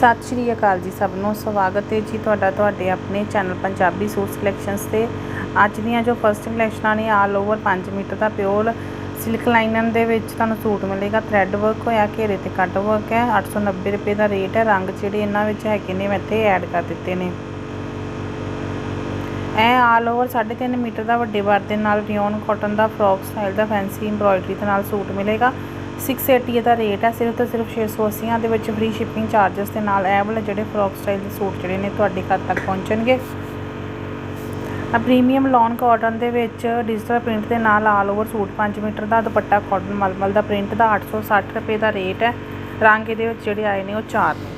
ਸਤਿ ਸ਼੍ਰੀ ਅਕਾਲ ਜੀ ਸਭ ਨੂੰ। ਸਵਾਗਤ ਹੈ ਜੀ ਤੁਹਾਡਾ ਤੁਹਾਡੇ ਆਪਣੇ ਚੈਨਲ ਪੰਜਾਬੀ ਸੂਟ ਸਿਲੈਕਸ਼ਨਸ ਤੇ। ਅੱਜ ਦੀਆਂ ਜੋ ਫਸਟ ਕਲੈਕਸ਼ਨਾਂ ਨੇ ਆਲ ਓਵਰ 5 ਮੀਟਰ ਦਾ ਪਿਓਰ ਸਿਲਕ ਲਾਈਨਨ ਦੇ ਵਿੱਚ ਤੁਹਾਨੂੰ ਸੂਟ ਮਿਲੇਗਾ। ਥ੍ਰੈਡ ਵਰਕ ਹੋਇਆ, ਘੇਰੇ ਤੇ ਕੱਟ ਵਰਕ ਹੈ 890 ਰੁਪਏ ਦਾ ਰੇਟ ਹੈ। ਰੰਗ ਜਿਹੜੇ ਇਹਨਾਂ ਵਿੱਚ ਹੈਗੇ ਨੇ, ਮੈਂ ਇੱਥੇ ਐਡ ਕਰ ਦਿੱਤੇ ਨੇ। ਇਹ ਆਲ ਓਵਰ 3.5 ਮੀਟਰ ਦਾ ਵੱਡੇ ਬਾਰ ਦੇ ਨਾਲ ਰਿਓਨ ਕਾਟਨ ਦਾ ਫਰੋਕ ਸਟਾਈਲ ਦਾ ਫੈਂਸੀ ਐਮਬ੍ਰੋਇਡਰੀ ਦੇ ਨਾਲ ਸੂਟ ਮਿਲੇਗਾ। 680 ਦਾ ਰੇਟ ਹੈ, ਸਿਰਫ ਤੇ ਸਿਰਫ 680 ਦੇ ਵਿੱਚ ਫ੍ਰੀ ਸ਼ਿਪਿੰਗ ਚਾਰजेस ਦੇ ਨਾਲ ਇਹ ਵਾਲੇ ਜਿਹੜੇ ਫਰੋਕ ਸਟਾਈਲ ਦੇ ਸੂਟ ਜਿਹੜੇ ਨੇ ਤੁਹਾਡੇ ਘਰ ਤੱਕ ਪਹੁੰਚਣਗੇ। ਆ ਪ੍ਰੀਮੀਅਮ ਲੌਨ ਕਾਟਨ ਦੇ ਵਿੱਚ ਡਿਜੀਟਲ ਪ੍ਰਿੰਟ ਦੇ ਨਾਲ ਆਲ ਓਵਰ ਸੂਟ 5 ਮੀਟਰ ਦਾ ਦੁਪੱਟਾ ਕਾਟਨ ਮਲਮਲ ਦਾ ਪ੍ਰਿੰਟ ਦਾ 860 ਰੁਪਏ ਦਾ ਰੇਟ ਹੈ। ਰੰਗ ਇਹਦੇ ਵਿੱਚ ਜਿਹੜੇ ਆਏ ਨੇ ਉਹ ਚਾਰ ਨੇ।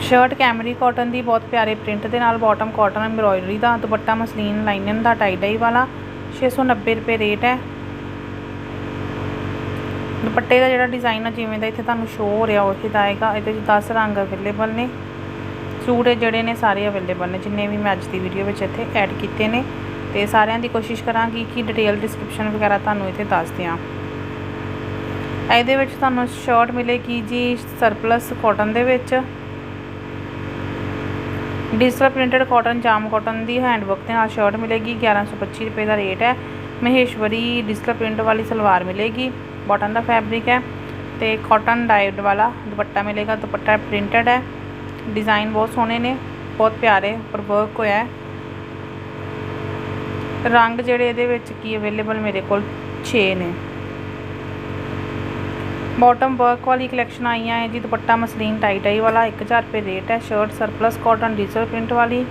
ਸ਼ਰਟ ਕੈਮਰੀ ਕਾਟਨ ਦੀ ਬਹੁਤ ਪਿਆਰੇ ਪ੍ਰਿੰਟ ਦੇ ਨਾਲ ਬਾਟਮ ਕਾਟਨ ਐਮਬ੍ਰੋਇਡਰੀ ਦਾ ਦੁਪੱਟਾ ਮਸਲੀਨ ਲਾਈਨਨ ਦਾ ਟਾਈ ਡਾਈ ਵਾਲਾ। 690 ਰੁਪਏ ਰੇਟ ਹੈ। ਦੁਪੱਟੇ ਦਾ ਜਿਹੜਾ ਡਿਜ਼ਾਈਨ ਆ, ਜਿਵੇਂ ਦਾ ਇੱਥੇ ਤੁਹਾਨੂੰ ਸ਼ੋਅ ਹੋ ਰਿਹਾ, ਉਹ ਦਾ ਆਏਗਾ। ਇਹਦੇ ਵਿੱਚ 10 ਰੰਗ ਅਵੇਲੇਬਲ ਨੇ। ਸੂਟ ਜਿਹੜੇ ਨੇ ਸਾਰੇ ਅਵੇਲੇਬਲ ਨੇ, ਜਿੰਨੇ ਵੀ ਮੈਂ ਅੱਜ ਦੀ ਵੀਡੀਓ ਵਿੱਚ ਇੱਥੇ ਐਡ ਕੀਤੇ ਨੇ। ਤੇ ਸਾਰਿਆਂ ਦੀ ਕੋਸ਼ਿਸ਼ ਕਰਾਂਗੀ ਕਿ ਡਿਟੇਲ ਡਿਸਕ੍ਰਿਪਸ਼ਨ ਵਗੈਰਾ ਤੁਹਾਨੂੰ ਇੱਥੇ ਦੱਸ ਦਿਆਂ। ਇਹਦੇ ਵਿੱਚ ਤੁਹਾਨੂੰ ਸ਼ਰਟ ਮਿਲੇਗੀ ਜੀ ਸਰਪਲਸ ਕਾਟਨ ਦੇ ਵਿੱਚ। Digital printed cotton jam cotton ਦੀ ਹੈਂਡ ਵਰਕ ਦੇ ਨਾਲ ਸ਼ਰਟ ਮਿਲੇਗੀ 1125 ਰੁਪਏ ਦਾ ਰੇਟ ਹੈ। ਮਹੇਸ਼ਵਰੀ ਡਿਜੀਟਲ ਪ੍ਰਿੰਟ ਵਾਲੀ ਸਲਵਾਰ ਮਿਲੇਗੀ ਬਾਟਨ ਦਾ ਫੈਬਰਿਕ ਹੈ ਤੇ ਕਾਟਨ ਡਾਈਡ ਵਾਲਾ ਦੁਪੱਟਾ ਮਿਲੇਗਾ, ਦੁਪੱਟਾ ਪ੍ਰਿੰਟਡ ਹੈ। ਡਿਜ਼ਾਈਨ ਬਹੁਤ ਸੋਹਣੇ ਨੇ, ਬਹੁਤ ਪਿਆਰੇ, ਉੱਪਰ ਵਰਕ ਹੋਇਆ ਹੈ। ਰੰਗ ਜਿਹੜੇ ਇਹਦੇ ਵਿੱਚ ਕੀ ਅਵੇਲੇਬਲ ਮੇਰੇ ਕੋਲ 6 ਨੇ। ਬੋਟਮ ਵਰਕ ਵਾਲੀ ਕਲੈਕਸ਼ਨ ਆਈਆਂ ਹੈ ਜੀ, ਦੁਪੱਟਾ ਮਸਲੀਨ ਟਾਈ ਟਾਈ ਵਾਲਾ 1000 ਰੁਪਏ ਰੇਟ ਹੈ shirt surplus cotton digital print ਵਾਲੀ।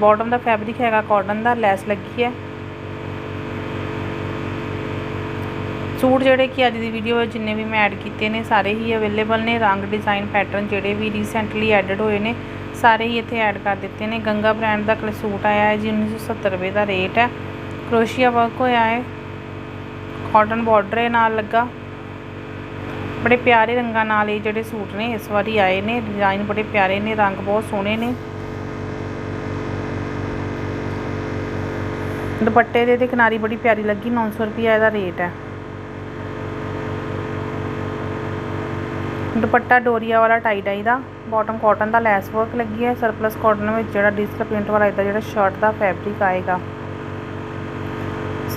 ਬਾਟਮ ਦਾ ਫੈਬਰਿਕ ਹੈਗਾ ਕਾਟਨ ਦਾ ਲੈਸ ਲੱਗੀ ਹੈ। ਸੂਟ ਜਿਹੜੇ ਕਿ ਅੱਜ ਦੀ ਵੀਡੀਓ ਵਿੱਚ ਜਿੰਨੇ ਵੀ ਮੈਂ ਐਡ ਕੀਤੇ ਨੇ, ਸਾਰੇ ਹੀ ਅਵੇਲੇਬਲ ਨੇ। ਰੰਗ ਡਿਜ਼ਾਈਨ ਪੈਟਰਨ ਜਿਹੜੇ ਵੀ ਰੀਸੈਂਟਲੀ ਐਡਡ ਹੋਏ ਨੇ, ਸਾਰੇ ਹੀ ਇੱਥੇ ਐਡ ਕਰ ਦਿੱਤੇ ਨੇ। ਗੰਗਾ ਬ੍ਰਾਂਡ ਦਾ ਕਲ ਸੂਟ ਆਇਆ ਹੈ ਜੀ 1970 ਰੁਪਏ ਦਾ ਰੇਟ ਹੈ। ਕਰੋਸ਼ੀਆ ਵਰਕ ਹੋਇਆ ਹੈ। ਕਾਟਨ ਬਾਰਡਰ ਨਾਲ ਲੱਗਾ। ਬੜੇ ਪਿਆਰੇ ਰੰਗਾਂ ਨਾਲ ਇਹ ਜਿਹੜੇ ਸੂਟ ਨੇ, ਇਸ ਵਾਰੀ ਆਏ ਨੇ ਡਿਜ਼ਾਈਨ ਬੜੇ ਪਿਆਰੇ ਨੇ, ਰੰਗ ਬਹੁਤ ਸੋਹਣੇ ਨੇ। ਦੁਪੱਟੇ ਦੇ ਤੇ ਕਿਨਾਰੀ ਬੜੀ ਪਿਆਰੀ ਲੱਗੀ 900 ਰੁਪਏ ਇਹਦਾ ਰੇਟ ਹੈ। ਦੁਪੱਟਾ ਡੋਰੀਆ ਵਾਲਾ ਟਾਈ ਡਾਈ ਦਾ ਬਾਟਮ ਕਾਟਨ ਦਾ ਲੈਸ ਵਰਕ ਲੱਗੀ ਹੈ ਸਰਪਲਸ ਕਾਟਨ ਵਿੱਚ ਜਿਹੜਾ ਡਿਜੀਟਲ ਪ੍ਰਿੰਟ ਵਾਲਾ, ਇਹਦਾ ਜਿਹੜਾ ਸ਼ਰਟ ਦਾ ਫੈਬਰਿਕ ਆਏਗਾ।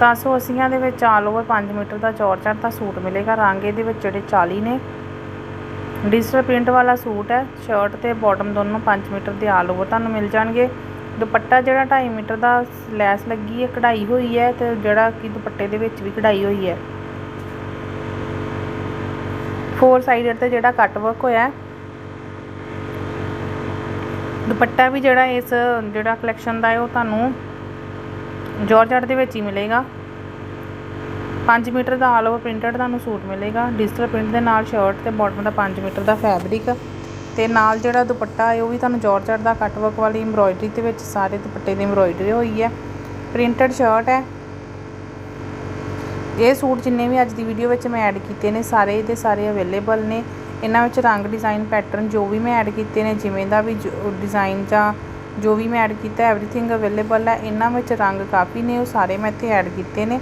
780 ਦੇ ਵਿੱਚ ਆਲ ਓਵਰ 5 ਮੀਟਰ ਦਾ ਚੌਰਚਟ ਦਾ ਸੂਟ ਮਿਲੇਗਾ। ਰੰਗ ਇਹਦੇ ਵਿੱਚ ਜਿਹੜੇ 40 ਨੇ। ਡਿਜੀਟਲ ਪ੍ਰਿੰਟ ਵਾਲਾ ਸੂਟ ਹੈ। ਸ਼ਰਟ ਤੇ ਬਾਟਮ ਦੋਨੋਂ 5 ਮੀਟਰ ਦੇ ਆਲ ਓਵਰ ਤੁਹਾਨੂੰ ਮਿਲ ਜਾਣਗੇ। ਦੁਪੱਟਾ ਜਿਹੜਾ 2.5 ਮੀਟਰ ਦਾ ਲੈਸ ਲੱਗੀ ਹੈ, ਕਢਾਈ ਹੋਈ ਹੈ ਤੇ ਜਿਹੜਾ ਕਿ ਦੁਪੱਟੇ ਦੇ ਵਿੱਚ ਵੀ ਕਢਾਈ ਹੋਈ ਹੈ। ਫੋਰ ਸਾਈਡਡ ਤੇ ਜਿਹੜਾ ਕੱਟ ਵਰਕ ਹੋਇਆ ਹੈ। ਦੁਪੱਟਾ ਵੀ ਜਿਹੜਾ ਇਸ ਜਿਹੜਾ ਕਲੈਕਸ਼ਨ ਦਾ ਹੈ, ਉਹ ਤੁਹਾਨੂੰ ਜਾਰਜਟ ਦੇ ਵਿੱਚ ਹੀ ਮਿਲੇਗਾ। 5 ਮੀਟਰ ਦਾ ਆਲ ਓਵਰ ਪ੍ਰਿੰਟਡ ਤੁਹਾਨੂੰ ਸੂਟ ਮਿਲੇਗਾ। ਡਿਜੀਟਲ ਪ੍ਰਿੰਟ ਦੇ ਨਾਲ ਸ਼ਰਟ ਤੇ ਬਾਟਮ ਦਾ 5 ਮੀਟਰ ਦਾ ਫੈਬਰਿਕ ਤੇ ਨਾਲ ਜਿਹੜਾ ਦੁਪੱਟਾ ਹੈ, ਉਹ ਵੀ ਤੁਹਾਨੂੰ ਜਾਰਜਟ ਦਾ ਕੱਟ ਵਰਕ ਵਾਲੀ ਐਮਬ੍ਰੋਇਡਰੀ ਦੇ ਵਿੱਚ ਸਾਰੇ ਦੁਪੱਟੇ ਦੀ ਐਮਬ੍ਰੋਇਡਰੀ ਹੋਈ ਹੈ। ਪ੍ਰਿੰਟਡ ਸ਼ਰਟ ਹੈ। ਇਹ ਸੂਟ ਜਿੰਨੇ ਵੀ ਅੱਜ ਦੀ ਵੀਡੀਓ ਵਿੱਚ ਮੈਂ ਐਡ ਕੀਤੇ ਨੇ, ਸਾਰੇ ਦੇ ਸਾਰੇ ਅਵੇਲੇਬਲ ਨੇ। ਇਹਨਾਂ ਵਿੱਚ ਰੰਗ ਡਿਜ਼ਾਈਨ ਪੈਟਰਨ ਜੋ ਵੀ ਮੈਂ ਐਡ ਕੀਤੇ ਨੇ, ਜਿਵੇਂ ਦਾ ਵੀ ਡਿਜ਼ਾਈਨ ਜਾਂ ਜੋ ਵੀ ਮੈਂ ਐਡ ਕੀਤਾ ਐਵਰੀਥਿੰਗ ਅਵੇਲੇਬਲ ਹੈ, ਇਹਨਾਂ ਵਿੱਚ ਰੰਗ ਕਾਫੀ ਨੇ, ਉਹ ਸਾਰੇ ਮੈਂ ਇੱਥੇ ਐਡ ਕੀਤੇ ਨੇ।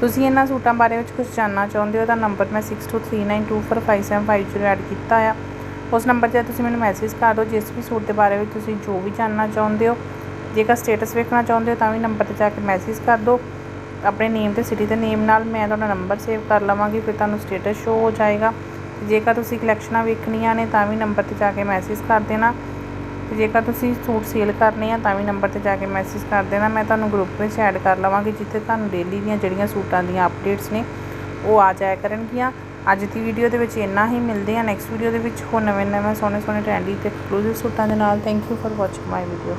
ਤੁਸੀਂ ਇਹਨਾਂ ਸੂਟਾਂ ਬਾਰੇ ਵਿੱਚ ਕੁਝ ਜਾਣਨਾ ਚਾਹੁੰਦੇ ਹੋ ਤਾਂ ਨੰਬਰ ਮੈਂ 6239245750 ਐਡ ਕੀਤਾ ਆ। ਉਸ ਨੰਬਰ 'ਤੇ ਤੁਸੀਂ ਮੈਨੂੰ ਮੈਸੇਜ ਕਰ ਦਿਓ, ਜਿਸ ਵੀ ਸੂਟ ਦੇ ਬਾਰੇ ਵਿੱਚ ਤੁਸੀਂ ਜੋ ਵੀ ਜਾਣਨਾ ਚਾਹੁੰਦੇ ਹੋ। ਜੇਕਰ ਸਟੇਟਸ ਵੇਖਣਾ ਚਾਹੁੰਦੇ ਹੋ ਤਾਂ ਵੀ ਨੰਬਰ 'ਤੇ ਜਾ ਕੇ ਮੈਸੇਜ ਕਰ ਦਿਓ। ਆਪਣੇ ਨੇਮ ਤੇ ਸਿਟੀ ਦੇ ਨੇਮ ਨਾਲ ਮੈਂ ਤੁਹਾਡਾ ਨੰਬਰ ਸੇਵ ਕਰ ਲਵਾਂਗੀ, ਫਿਰ ਤੁਹਾਨੂੰ ਸਟੇਟਸ ਸ਼ੋ ਹੋ ਜਾਏਗਾ। ਜੇਕਰ ਤੁਸੀਂ ਕਲੈਕਸ਼ਨਾਂ ਵੇਖਣੀਆਂ ਨੇ ਤਾਂ ਵੀ ਨੰਬਰ ਤੇ ਜਾ ਕੇ ਮੈਸੇਜ ਕਰ ਦੇਣਾ। ਤੇ ਜੇਕਰ ਤੁਸੀਂ ਸੂਟ ਸੇਲ ਕਰਨੇ ਆ, ਤਾਂ ਵੀ ਨੰਬਰ ਤੇ ਜਾ ਕੇ ਮੈਸੇਜ ਕਰ ਦੇਣਾ। ਮੈਂ ਤੁਹਾਨੂੰ ਗਰੁੱਪ ਵਿੱਚ ਐਡ ਕਰ ਲਵਾਂਗੀ, ਜਿੱਥੇ ਤੁਹਾਨੂੰ ਡੇਲੀ ਦੀਆਂ ਜਿਹੜੀਆਂ ਸੂਟਾਂ ਦੀਆਂ ਅਪਡੇਟਸ ਨੇ, ਉਹ ਆ ਜਾਇਆ ਕਰਨਗੀਆਂ। ਅੱਜ ਦੀ ਵੀਡੀਓ ਦੇ ਵਿੱਚ ਇੰਨਾ ਹੀ, ਮਿਲਦੇ ਆ ਨੈਕਸਟ ਵੀਡੀਓ ਦੇ ਵਿੱਚ ਹੋਰ ਨਵੇਂ ਨਵੇਂ ਸੋਹਣੇ ਸੋਹਣੇ ਟ੍ਰੈਂਡੀ ਤੇ ਐਕਸਕਲੂਸਿਵ ਸੂਟਾਂ ਦੇ ਨਾਲ। Thank you for watching my video